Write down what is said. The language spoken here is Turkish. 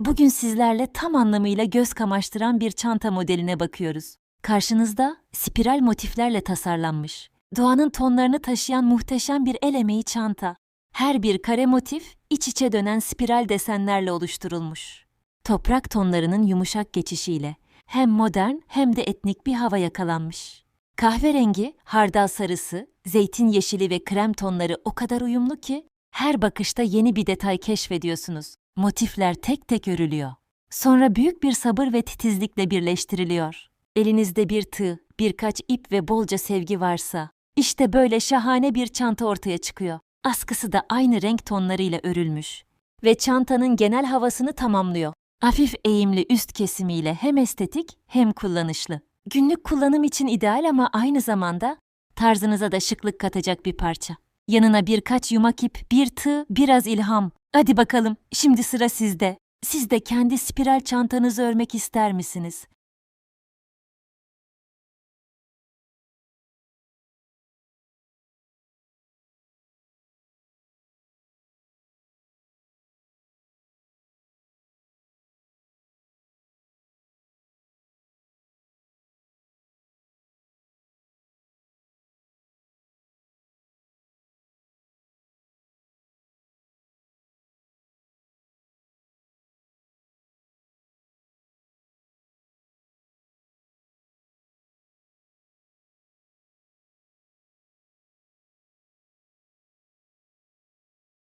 Bugün sizlerle tam anlamıyla göz kamaştıran bir çanta modeline bakıyoruz. Karşınızda spiral motiflerle tasarlanmış, doğanın tonlarını taşıyan muhteşem bir el emeği çanta. Her bir kare motif iç içe dönen spiral desenlerle oluşturulmuş. Toprak tonlarının yumuşak geçişiyle hem modern hem de etnik bir hava yakalanmış. Kahverengi, hardal sarısı, zeytin yeşili ve krem tonları o kadar uyumlu ki her bakışta yeni bir detay keşfediyorsunuz. Motifler tek tek örülüyor. Sonra büyük bir sabır ve titizlikle birleştiriliyor. Elinizde bir tığ, birkaç ip ve bolca sevgi varsa, işte böyle şahane bir çanta ortaya çıkıyor. Askısı da aynı renk tonlarıyla örülmüş ve çantanın genel havasını tamamlıyor. Hafif eğimli üst kesimiyle hem estetik hem kullanışlı. Günlük kullanım için ideal ama aynı zamanda tarzınıza da şıklık katacak bir parça. Yanına birkaç yumak ip, bir tığ, biraz ilham. Hadi bakalım, şimdi sıra sizde. Siz de kendi spiral çantanızı örmek ister misiniz?